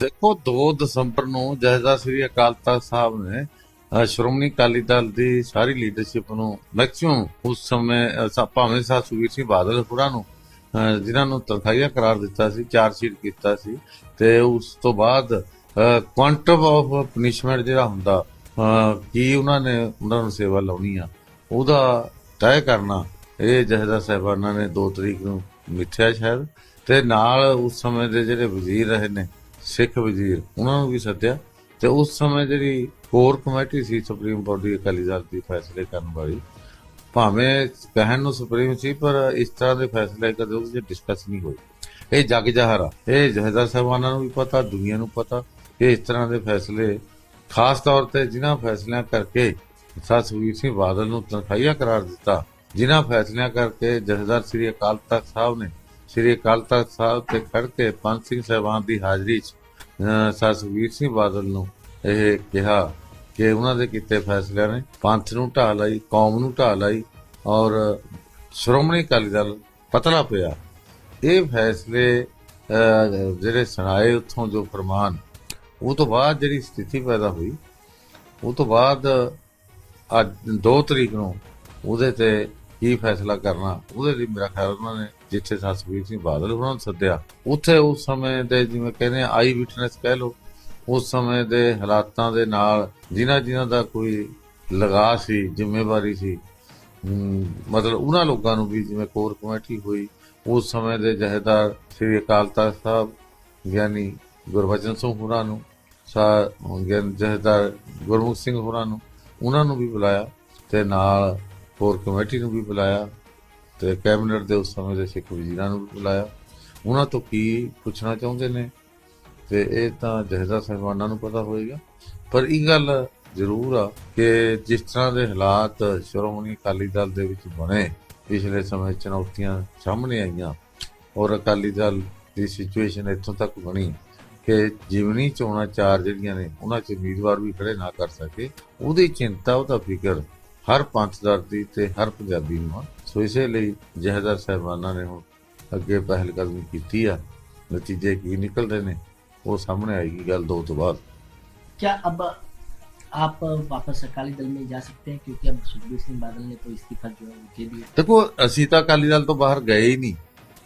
ਦੇਖੋ 2 ਦਸੰਬਰ ਨੂੰ ਜਹਦਾ ਸ੍ਰੀ ਅਕਾਲ ਤਖਤ ਸਾਹਿਬ ਨੇ ਸ਼੍ਰੋਮਣੀ ਅਕਾਲੀ ਦਲ ਦੀ ਸਾਰੀ ਲੀਡਰਸ਼ਿਪ ਨੂੰ ਮੈਕਸਿਮਮ ਉਸ ਸਮੇਂ ਭਾਵੇਂ ਸਾਹਿਬ ਸੁਖਬੀਰ ਸਿੰਘ ਬਾਦਲ ਹੋਰਾਂ ਨੂੰ ਅ, ਜਿਨ੍ਹਾਂ ਨੂੰ ਤਨਖਾਹੀਆ ਕਰਾਰ ਦਿੱਤਾ ਸੀ ਚਾਰਜ ਸ਼ੀਟ ਕੀਤਾ ਸੀ ਤੇ ਉਸ ਤੋਂ ਬਾਅਦ ਕੁਆਂਟਮ ਆਫ ਪਨਿਸ਼ਮੈਂਟ ਜਿਹੜਾ ਹੁੰਦਾ ਕੀ ਉਹਨਾਂ ਨੇ ਉਹਨਾਂ ਨੂੰ ਸੇਵਾ ਲਾਉਣੀ ਆ ਉਹਦਾ ਤੈਅ ਕਰਨਾ ਇਹ ਜਹਦਾ ਸਾਹਿਬਾਨਾਂ ਨੇ 2 ਤਰੀਕ ਨੂੰ ਮਿੱਥਿਆ ਸ਼ਾਇਦ ਤੇ ਨਾਲ ਉਸ ਸਮੇਂ ਦੇ ਜਿਹੜੇ ਵਜ਼ੀਰ ਰਹੇ ਨੇ ਸਿੱਖ ਵਜ਼ੀਰ, ਉਹਨਾਂ ਨੂੰ ਵੀ ਸੱਦਿਆ ਤੇ ਉਸ ਸਮੇਂ ਜਿਹੜੀ ਕੋਰ ਕਮੇਟੀ ਸੀ ਸੁਪਰੀਮ ਬੋਡੀ ਅਕਾਲੀ ਦਲ ਦੀ ਫੈਸਲੇ ਕਰਨ ਵਾਲੀ, ਭਾਵੇਂ ਕਹਿਣ ਨੂੰ ਸੁਪਰੀਮ ਸੀ, ਪਰ ਇਸ ਤਰ੍ਹਾਂ ਦੇ ਫੈਸਲੇ ਕਦੇ ਉਹਦੇ ਵਿੱਚ ਡਿਸਕਸ ਨਹੀਂ ਹੋਏ। ਇਹ ਜਗ ਜਹਰ ਆ ਇਹ ਜਹਦਰ ਸਾਹਿਬਾਨਾਂ ਨੂੰ ਵੀ ਪਤਾ, ਦੁਨੀਆ ਨੂੰ ਪਤਾ, ਕਿ ਇਸ ਤਰ੍ਹਾਂ ਦੇ ਫੈਸਲੇ, ਖਾਸ ਤੌਰ ਤੇ ਜਿਨ੍ਹਾਂ ਫੈਸਲਿਆਂ ਕਰਕੇ ਸਰ ਸੁਖਬੀਰ ਸਿੰਘ ਬਾਦਲ ਨੂੰ ਤਨਖਾਹੀਆ ਕਰਾਰ ਦਿੱਤਾ, ਜਿਨ੍ਹਾਂ ਫੈਸਲਿਆਂ ਕਰਕੇ ਜਥੇਦਾਰ ਸ੍ਰੀ ਅਕਾਲ ਤਖਤ ਸਾਹਿਬ ਨੇ, ਸ੍ਰੀ ਅਕਾਲ ਤਖਤ ਸਾਹਿਬ ਤੇ ਖੜ ਕੇ ਪੰਜ ਸਿੰਘ ਸਾਹਿਬਾਨ ਦੀ ਹਾਜ਼ਰੀ 'ਚ ਅਹ, ਸਰ ਸੁਖਬੀਰ ਸਿੰਘ ਬਾਦਲ ਨੂੰ ਇਹ ਕਿਹਾ ਕਿ ਉਹਨਾਂ ਦੇ ਕੀਤੇ ਫੈਸਲਿਆਂ ਨੇ ਪੰਥ ਨੂੰ ਢਾਹ ਲਈ ਕੌਮ ਨੂੰ ਢਾਹ ਲਈ ਔਰ ਸ਼੍ਰੋਮਣੀ ਅਕਾਲੀ ਦਲ ਪਤਲਾ ਪਿਆ। ਇਹ ਫੈਸਲੇ ਜਿਹੜੇ ਸੁਣਾਏ ਉੱਥੋਂ ਜੋ ਫਰਮਾਨ ਉਹ ਤੋਂ ਬਾਅਦ ਜਿਹੜੀ ਸਥਿਤੀ ਪੈਦਾ ਹੋਈ ਉਹ ਤੋਂ ਬਾਅਦ ਅੱਜ 2 ਤਰੀਕ ਨੂੰ ਉਹਦੇ ਤੇ ਕੀ ਫੈਸਲਾ ਕਰਨਾ, ਉਹਦੇ ਲਈ ਮੇਰਾ ਖਿਆਲ ਉਹਨਾਂ ਨੇ ਜਿੱਥੇ ਸਤਿਵੀਰ ਸਿੰਘ ਬਾਦਲ ਉਹਨਾਂ ਨੂੰ ਸੱਦਿਆ, ਉੱਥੇ ਉਸ ਸਮੇਂ ਦੇ ਜਿਵੇਂ ਕਹਿੰਦੇ ਆਈ ਵਿਟਨੈਸ ਕਹਿ ਲਓ, ਉਸ ਸਮੇਂ ਦੇ ਹਾਲਾਤਾਂ ਦੇ ਨਾਲ ਜਿਨ੍ਹਾਂ ਜਿਨ੍ਹਾਂ ਦਾ ਕੋਈ ਲਗਾ ਸੀ, ਜ਼ਿੰਮੇਵਾਰੀ ਸੀ ਮਤਲਬ ਉਹਨਾਂ ਲੋਕਾਂ ਨੂੰ ਵੀ ਜਿਵੇਂ ਕੋਰ ਕਮੇਟੀ ਹੋਈ, ਉਸ ਸਮੇਂ ਦੇ ਜਹੇਦਾਰ ਸ੍ਰੀ ਅਕਾਲ ਤਖਤ ਸਾਹਿਬ, ਗਿਆਨੀ ਗੁਰਬਚਨ ਸਿੰਘ ਹੋਰਾਂ ਨੂੰ, ਸਾ, ਗਿਆਨ ਜਹੇਦਾਰ ਗੁਰਮੁਖ ਸਿੰਘ ਹੋਰਾਂ ਨੂੰ, ਉਹਨਾਂ ਨੂੰ ਵੀ ਬੁਲਾਇਆ, ਤੇ ਨਾਲ ਹੋਰ ਕਮੇਟੀ ਨੂੰ ਵੀ ਬੁਲਾਇਆ ਤੇ ਕੈਬਨਿਟ ਦੇ ਉਸ ਸਮੇਂ ਦੇ ਸਿੱਖ ਵਜ਼ੀਰਾਂ ਨੂੰ ਵੀ ਬੁਲਾਇਆ। ਉਹਨਾਂ ਤੋਂ ਕੀ ਪੁੱਛਣਾ ਚਾਹੁੰਦੇ ਨੇ? ਤੇ ਇਹ ਤਾਂ ਜਹੇਦਾਰ ਸਾਹਿਬਾਨਾਂ ਨੂੰ ਪਤਾ ਹੋਏਗਾ। ਪਰ ਇਹ ਗੱਲ ਜ਼ਰੂਰ ਆ ਕਿ ਜਿਸ ਤਰ੍ਹਾਂ ਦੇ ਹਾਲਾਤ ਸ਼੍ਰੋਮਣੀ ਅਕਾਲੀ ਦਲ ਦੇ ਵਿੱਚ ਬਣੇ, ਪਿਛਲੇ ਸਮੇਂ ਚੁਣੌਤੀਆਂ ਸਾਹਮਣੇ ਆਈਆਂ ਔਰ ਅਕਾਲੀ ਦਲ ਦੀ ਸਿਚੁਏਸ਼ਨ ਇੱਥੋਂ ਤੱਕ ਬਣੀ ਕਿ ਜਿਵਨੀ ਚੋਣਾਂ ਚਾਰ ਜਿਹੜੀਆਂ ਨੇ, ਉਹਨਾਂ 'ਚ ਉਮੀਦਵਾਰ ਵੀ ਖੜੇ ਨਾ ਕਰ ਸਕੇ। ਉਹਦੀ ਚਿੰਤਾ, ਉਹਦਾ ਫਿਕਰ ਹਰ ਪੰਥਦਰ ਦੀ ਤੇ ਹਰ ਪੰਜਾਬੀ ਨੂੰ ਆ ਸੋ ਇਸੇ ਲਈ ਜਹਦਰ ਸਾਹਿਬਾਨਾਂ ਨੇ ਹੁਣ ਅੱਗੇ ਪਹਿਲ ਕਦਮੀ ਕੀਤੀ ਆ ਨਤੀਜੇ ਕੀ ਨਿਕਲਦੇ ਨੇ ਉਹ ਸਾਹਮਣੇ ਆਏਗੀ ਗੱਲ ਦੋ ਤੋਂ ਬਾਅਦ क्या अब आप वापस अकाली दल में जा सकते हैं क्योंकि अब सुखबीर सिंह बादल ने तो इस्तीफा जो है वो दे दिया ਦੇਖੋ ਅਸੀਂ ਤਾਂ ਅਕਾਲੀ ਦਲ ਤੋਂ ਬਾਹਰ ਗਏ ਹੀ ਨਹੀਂ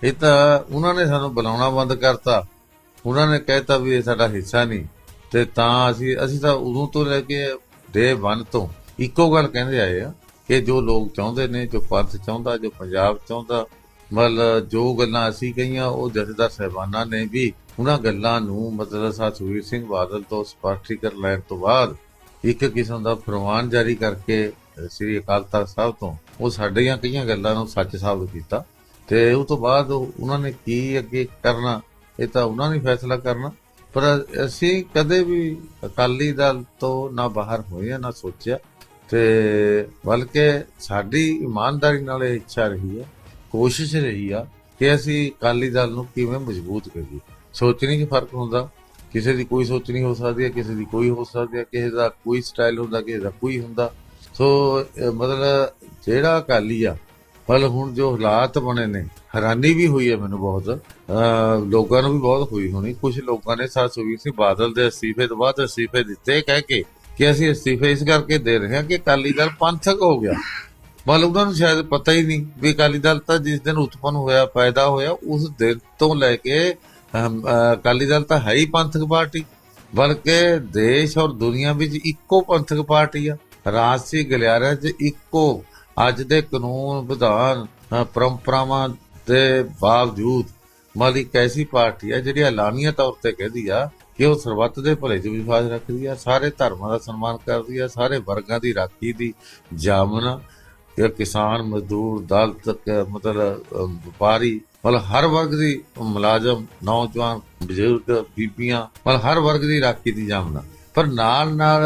ਇਹ ਤਾਂ ਉਹਨਾਂ ਨੇ ਸਾਨੂੰ ਬੁਲਾਉਣਾ ਬੰਦ ਕਰਤਾ ਉਹਨਾਂ ਨੇ ਕਹਿਤਾ ਵੀ ਇਹ ਸਾਡਾ ਹਿੱਸਾ ਨਹੀਂ ਤੇ ਤਾਂ ਅਸੀਂ ਅਸੀਂ ਤਾਂ ਉਦੋਂ ਤੋਂ ਲੈ ਕੇ ਡੇ 1 ਤੋਂ ਇੱਕੋ ਗੱਲ ਕਹਿੰਦੇ ਆਏ ਆ ਕਿ ਜੋ ਲੋਕ ਚਾਹੁੰਦੇ ਨੇ, ਜੋ ਪੰਥ ਚਾਹੁੰਦਾ, ਜੋ ਪੰਜਾਬ ਚਾਹੁੰਦਾ, ਮਤਲਬ ਜੋ ਗੱਲਾਂ ਅਸੀਂ ਕਹੀਆਂ, ਉਹ ਜਥੇਦਾਰ ਸਾਹਿਬਾਨਾਂ ਨੇ ਵੀ ਉਹਨਾਂ ਗੱਲਾਂ ਨੂੰ ਮਤਲਬ ਸਤਵੀਰ ਸਿੰਘ ਬਾਦਲ ਤੋਂ ਸਪਸ਼ਟੀਕਰਨ ਲੈਣ ਤੋਂ ਬਾਅਦ ਇੱਕ ਕਿਸਮ ਦਾ ਫਰਮਾਨ ਜਾਰੀ ਕਰਕੇ ਸ੍ਰੀ ਅਕਾਲ ਤਖਤ ਸਾਹਿਬ ਤੋਂ ਉਹ ਸਾਡੀਆਂ ਕਈਆਂ ਗੱਲਾਂ ਨੂੰ ਸੱਚ ਸਾਬਤ ਕੀਤਾ ਤੇ ਉਸ ਤੋਂ ਬਾਅਦ ਉਹਨਾਂ ਨੇ ਕੀ ਅੱਗੇ ਕਰਨਾ, ਇਹ ਤਾਂ ਉਹਨਾਂ ਨੇ ਫੈਸਲਾ ਕਰਨਾ। ਪਰ ਅਸੀਂ ਕਦੇ ਵੀ ਅਕਾਲੀ ਦਲ ਤੋਂ ਨਾ ਬਾਹਰ ਹੋਏ ਆ, ਨਾ ਸੋਚਿਆ। ਤੇ ਬਲਕਿ ਸਾਡੀ ਇਮਾਨਦਾਰੀ ਨਾਲ ਇਹ ਇੱਛਾ ਰਹੀ ਹੈ, ਕੋਸ਼ਿਸ਼ ਰਹੀ ਆ ਕਿ ਅਸੀਂ ਅਕਾਲੀ ਦਲ ਨੂੰ ਕਿਵੇਂ ਮਜ਼ਬੂਤ ਕਰੀਏ। ਸੋਚਣੀ 'ਚ ਫ਼ਰਕ ਹੁੰਦਾ। ਕਿਸੇ ਦੀ ਕੋਈ ਸੋਚਣੀ ਹੋ ਸਕਦੀ ਹੈ, ਕਿਸੇ ਦੀ ਕੋਈ ਹੋ ਸਕਦੀ ਹੈ, ਕਿਸੇ ਦਾ ਕੋਈ ਸਟਾਈਲ ਹੁੰਦਾ, ਕਿਸੇ ਦਾ ਕੋਈ ਹੁੰਦਾ। ਸੋ ਮਤਲਬ ਜਿਹੜਾ ਅਕਾਲੀ ਆ ਪਰ ਹੁਣ ਜੋ ਹਾਲਾਤ ਬਣੇ ਨੇ, ਹੈਰਾਨੀ ਵੀ ਹੋਈ ਹੈ ਮੈਨੂੰ ਬਹੁਤ। ਲੋਕਾਂ ਨੂੰ ਵੀ ਬਹੁਤ ਹੋਈ ਹੋਣੀ। ਕੁਝ ਲੋਕਾਂ ਨੇ ਸਰ ਸੁਖਬੀਰ ਸਿੰਘ ਬਾਦਲ ਦੇ ਅਸਤੀਫੇ ਤੋਂ ਬਾਅਦ ਅਸਤੀਫੇ ਦਿੱਤੇ ਕਹਿ ਕੇ ਕਿ ਅਸੀਂ ਅਸਤੀਫੇ ਇਸ ਕਰਕੇ ਦੇ ਰਹੇ ਹਾਂ ਕਿ ਅਕਾਲੀ ਦਲ ਪੰਥਕ ਹੋ ਗਿਆ। ਮਤਲਬ ਉਹਨਾਂ ਨੂੰ ਸ਼ਾਇਦ ਪਤਾ ਹੀ ਨਹੀਂ ਵੀ ਅਕਾਲੀ ਦਲ ਤਾਂ ਜਿਸ ਦਿਨ ਉਤਪੰਨ ਹੋਇਆ, ਪੈਦਾ ਹੋਇਆ, ਉਸ ਦਿਨ ਤੋਂ ਲੈ ਕੇ ਅਕਾਲੀ ਦਲ ਤਾਂ ਹੈ ਹੀ ਪੰਥਕ ਪਾਰਟੀ। ਬਲਕਿ ਦੇਸ਼ ਔਰ ਦੁਨੀਆ ਵਿੱਚ ਇੱਕੋ ਪੰਥਕ ਪਾਰਟੀ ਆ। ਰਾਜਸੀ ਗਲਿਆਰਿਆਂ 'ਚ ਇੱਕੋ। ਅੱਜ ਦੇ ਕਾਨੂੰਨ ਵਿਧਾਨ ਪਰੰਪਰਾਵਾਂ ਦੇ ਬਾਵਜੂਦ ਮਤਲਬ ਇੱਕ ਐਸੀ ਪਾਰਟੀ ਆ ਜਿਹੜੀ ਐਲਾਨੀਆ ਤੌਰ ਤੇ ਕਹਿੰਦੀ ਆ ਕਿ ਉਹ ਸਰਬੱਤ ਦੇ ਭਲੇ 'ਚ ਵਿਸ਼ਵਾਸ ਰੱਖਦੀ ਆ, ਸਾਰੇ ਧਰਮਾਂ ਦਾ ਸਨਮਾਨ ਕਰਦੀ ਆ, ਸਾਰੇ ਵਰਗਾਂ ਦੀ ਰਾਖੀ ਦੀ ਜਾਮਨਾ ਕਿ ਕਿਸਾਨ, ਮਜ਼ਦੂਰ, ਦਲਤ ਮਤਲਬ ਵਪਾਰੀ, ਮਤਲਬ ਹਰ ਵਰਗ ਦੀ ਮੁਲਾਜ਼ਮ, ਨੌਜਵਾਨ, ਬਜ਼ੁਰਗ, ਬੀਬੀਆਂ, ਮਤਲਬ ਹਰ ਵਰਗ ਦੀ ਰਾਖੀ ਦੀ ਜਾਮਨਾ ਪਰ ਨਾਲ ਨਾਲ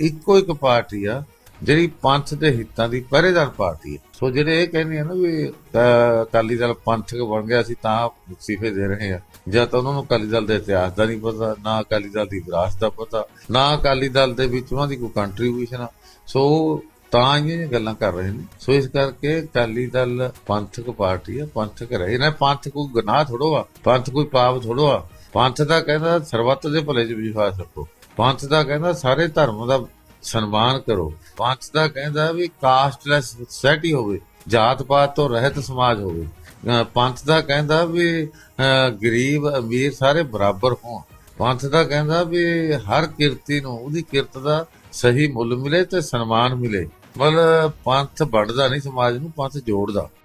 ਇੱਕੋ ਇੱਕ ਪਾਰਟੀ ਆ ਜਿਹੜੀ ਪੰਥ ਦੇ ਹਿੱਤਾਂ ਦੀ ਪਹਿਰੇਦਾਰ ਪਾਰਟੀ ਹੈ। ਸੋ ਜਿਹੜੇ ਇਹ ਕਹਿੰਦੇ ਆ ਨਾ ਵੀ ਅਕਾਲੀ ਦਲ ਪੰਥਕ ਬਣ ਗਿਆ ਸੀ ਤਾਂ ਅਸਤੀਫੇ ਦੇ ਰਹੇ ਆ ਜਾਂ ਤਾਂ ਉਹਨਾਂ ਨੂੰ ਅਕਾਲੀ ਦਲ ਦੇ ਇਤਿਹਾਸ ਦਾ ਨਹੀਂ ਪਤਾ, ਨਾ ਅਕਾਲੀ ਦਲ ਦੀ ਵਿਰਾਸਤ ਦਾ ਪਤਾ, ਨਾ ਅਕਾਲੀ ਦਲ ਦੇ ਵਿੱਚ ਉਹਨਾਂ ਦੀ ਕੋਈ ਕੰਟਰੀਬਿਊਸ਼ਨ ਆ। ਸੋ ਤਾਂ ਹੀ ਇਹ ਗੱਲਾਂ ਕਰ ਰਹੇ ਨੇ। ਸੋ ਇਸ ਕਰਕੇ ਅਕਾਲੀ ਦਲ ਪੰਥਕ ਪਾਰਟੀ ਆ, ਪੰਥਕ ਰਹੇ ਨਾ। ਪੰਥ ਕੋਈ ਗੁਨਾਹ ਥੋੜੋ ਆ ਪੰਥ ਕੋਈ ਪਾਪ ਥੋੜੋ ਆ ਪੰਥ ਦਾ ਕਹਿੰਦਾ ਸਰਬੱਤ ਦੇ ਭਲੇ 'ਚ ਵਿਸ਼ਵਾਸ ਰੱਖੋ। ਪੰਥ ਦਾ ਕਹਿੰਦਾ ਸਾਰੇ ਧਰਮ ਦਾ ਸਨਮਾਨ ਕਰੋ। ਪੰਥ ਦਾ ਕਹਿੰਦਾ ਵੀ ਕਾਸਟਲੈਸ ਸੋਸਾਇਟੀ ਹੋਵੇ ਜਾਤ ਪਾਤ ਤੋਂ ਰਹਿਤ ਸਮਾਜ ਹੋਵੇ। ਪੰਥ ਦਾ ਕਹਿੰਦਾ ਵੀ ਗਰੀਬ ਅਮੀਰ ਸਾਰੇ ਬਰਾਬਰ ਹੋਣ। ਪੰਥ ਦਾ ਕਹਿੰਦਾ ਵੀ ਹਰ ਕਿਰਤੀ ਨੂੰ, ਉਹਦੀ ਕਿਰਤ ਦਾ ਸਹੀ ਮੁੱਲ ਮਿਲੇ ਤੇ ਸਨਮਾਨ ਮਿਲੇ। ਮਤਲਬ ਪੰਥ ਵੱਢਦਾ ਨਹੀਂ ਸਮਾਜ ਨੂੰ, ਪੰਥ ਜੋੜਦਾ।